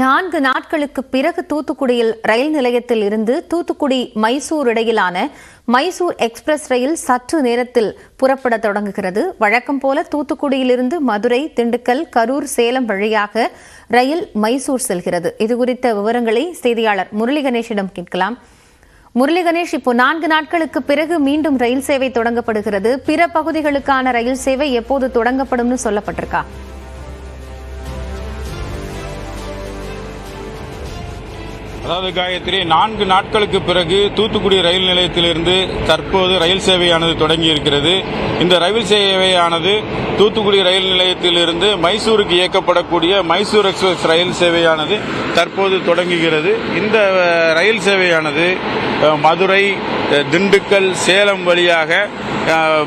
நான்கு நாட்களுக்கு பிறகு தூத்துக்குடியில் ரயில் நிலையத்தில் இருந்து தூத்துக்குடி மைசூர் இடையிலான மைசூர் எக்ஸ்பிரஸ் ரயில் சற்று நேரத்தில் புறப்பட தொடங்குகிறது. வழக்கம் போல தூத்துக்குடியிலிருந்து மதுரை திண்டுக்கல் கரூர் சேலம் வழியாக ரயில் மைசூர் செல்கிறது. இதுகுறித்த விவரங்களை செய்தியாளர் முரளி கணேஷிடம் கேட்கலாம். முரளி கணேஷ் இப்போ நான்கு நாட்களுக்கு பிறகு மீண்டும் ரயில் சேவை தொடங்கப்படுகிறது. பிற பகுதிகளுக்கான ரயில் சேவை எப்போது தொடங்கப்படும்னு சொல்லப்பட்டிருக்கா? அதாவது காயத்ரி நான்கு நாட்களுக்கு பிறகு தூத்துக்குடி ரயில் நிலையத்திலிருந்து தற்போது ரயில் சேவையானது தொடங்கி இருக்கிறது இந்த ரயில் சேவையானது தூத்துக்குடி ரயில் நிலையத்திலிருந்து மைசூருக்கு இயக்கப்படக்கூடிய மைசூர் எக்ஸ்பிரஸ் ரயில் சேவையானது தற்போது தொடங்குகிறது. இந்த ரயில் சேவையானது மதுரை திண்டுக்கல் சேலம் வழியாக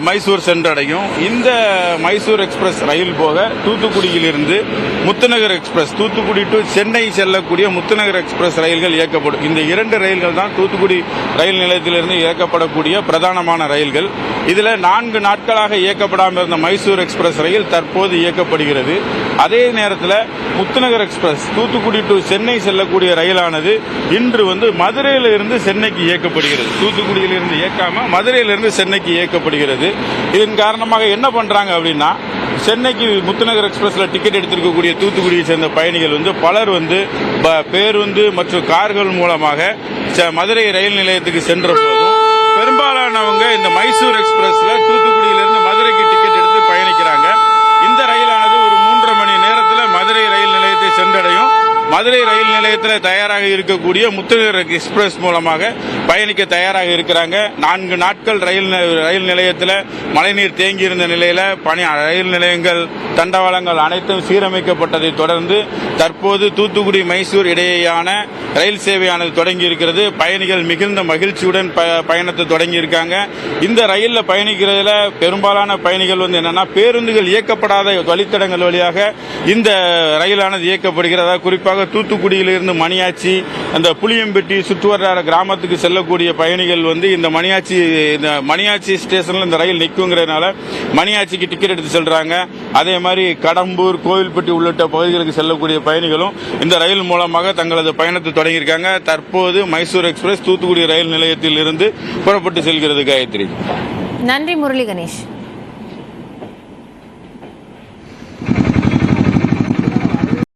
மைசூர் சென்றடையும். இந்த மைசூர் எக்ஸ்பிரஸ் ரயில் போக தூத்துக்குடியிலிருந்து முத்துநகர் எக்ஸ்பிரஸ் தூத்துக்குடி டு சென்னை செல்லக்கூடிய முத்துநகர் எக்ஸ்பிரஸ் ரயில்கள் இயக்கப்படும். இந்த இரண்டு ரயில்கள் தான் தூத்துக்குடி ரயில் நிலையத்திலிருந்து இயக்கப்படக்கூடிய பிரதானமான ரயில்கள். இதில் நான்கு நாட்களாக இயக்கப்படாமல் இருந்த மைசூர் எக்ஸ்பிரஸ் ரயில் தற்போது இயக்கப்படுகிறது. அதே நேரத்தில் முத்துநகர் எக்ஸ்பிரஸ் தூத்துக்குடி டு சென்னை செல்லக்கூடிய ரயிலானது இன்று வந்து மதுரையிலிருந்து சென்னைக்கு இயக்கப்படுகிறது. தூத்துக்குடியிலிருந்து இயக்காமல் மதுரையிலிருந்து சென்னைக்கு இயக்கப்படுகிறது இதன் காரணமாக என்ன பண்றாங்க அப்படின்னா சென்னைக்கு முத்துநகர் எக்ஸ்பிரஸ்ல டிக்கெட் எடுத்திருக்கக்கூடிய தூத்துக்குடியை சேர்ந்த பயணிகள் வந்து பலர் வந்து ப- பேருந்து மற்றும் கார்கள் மூலமாக ச- மதுரை ரயில் நிலையத்துக்கு சென்ற போதும் பெரும்பாலானவங்க இந்த மைசூர் எக்ஸ்பிரஸ்ல தூத்துக்குடியிலிருந்து மதுரைக்கு டிக்கெட் எடுத்து பயணிக்கிறாங்க. இந்த ரயிலானது ஒரு மூன்றரை மணி நேரத்தில் மதுரை ரயில் நிலையத்தை சென்றடையும். மதுரை ரயில் நிலையத்தில் தயாராக இருக்கக்கூடிய முத்துநகர் எக்ஸ்பிரஸ் மூலமாக பயணிக்க தயாராக இருக்கிறாங்க. நான்கு நாட்கள் ரயில் ரயில் நிலையத்தில் மழைநீர் தேங்கியிருந்த நிலையில் பணி ரயில் நிலையங்கள் தண்டவாளங்கள் அனைத்தும் சீரமைக்கப்பட்டதை தொடர்ந்து தற்போது தூத்துக்குடி மைசூர் இடையேயான ரயில் சேவையானது தொடங்கி இருக்கிறது பயணிகள் மிகுந்த மகிழ்ச்சியுடன் ப- பயணத்தை தொடங்கி இருக்காங்க இந்த ரயிலில் பயணிக்கிறதுல பெரும்பாலான பயணிகள் வந்து என்னன்னா பேருந்துகள் இயக்கப்படாத வழித்தடங்கள் வழியாக இந்த ரயிலானது இயக்கப்படுகிறதா. குறிப்பாக குறிப்பாக தூத்துக்குடியிலிருந்து மணியாச்சி அந்த புளியம்பட்டி சுற்றுவட்டார கிராமத்துக்கு செல்லக்கூடிய பயணிகள் வந்து இந்த மணியாச்சி இந்த மணியாச்சி ஸ்டேஷனில் இந்த ரயில் நிற்குங்கிறதுனால மணியாச்சிக்கு டிக்கெட் எடுத்து செல்கிறாங்க அதே மாதிரி கடம்பூர் கோவில்பட்டி உள்ளிட்ட பகுதிகளுக்கு செல்லக்கூடிய பயணிகளும் இந்த ரயில் மூலமாக தங்களது பயணத்தை தொடங்கியிருக்காங்க. தற்போது மைசூர் எக்ஸ்பிரஸ் தூத்துக்குடி ரயில் நிலையத்தில் இருந்து புறப்பட்டு செல்கிறது காயத்ரி. நன்றி முரளி கணேஷ்.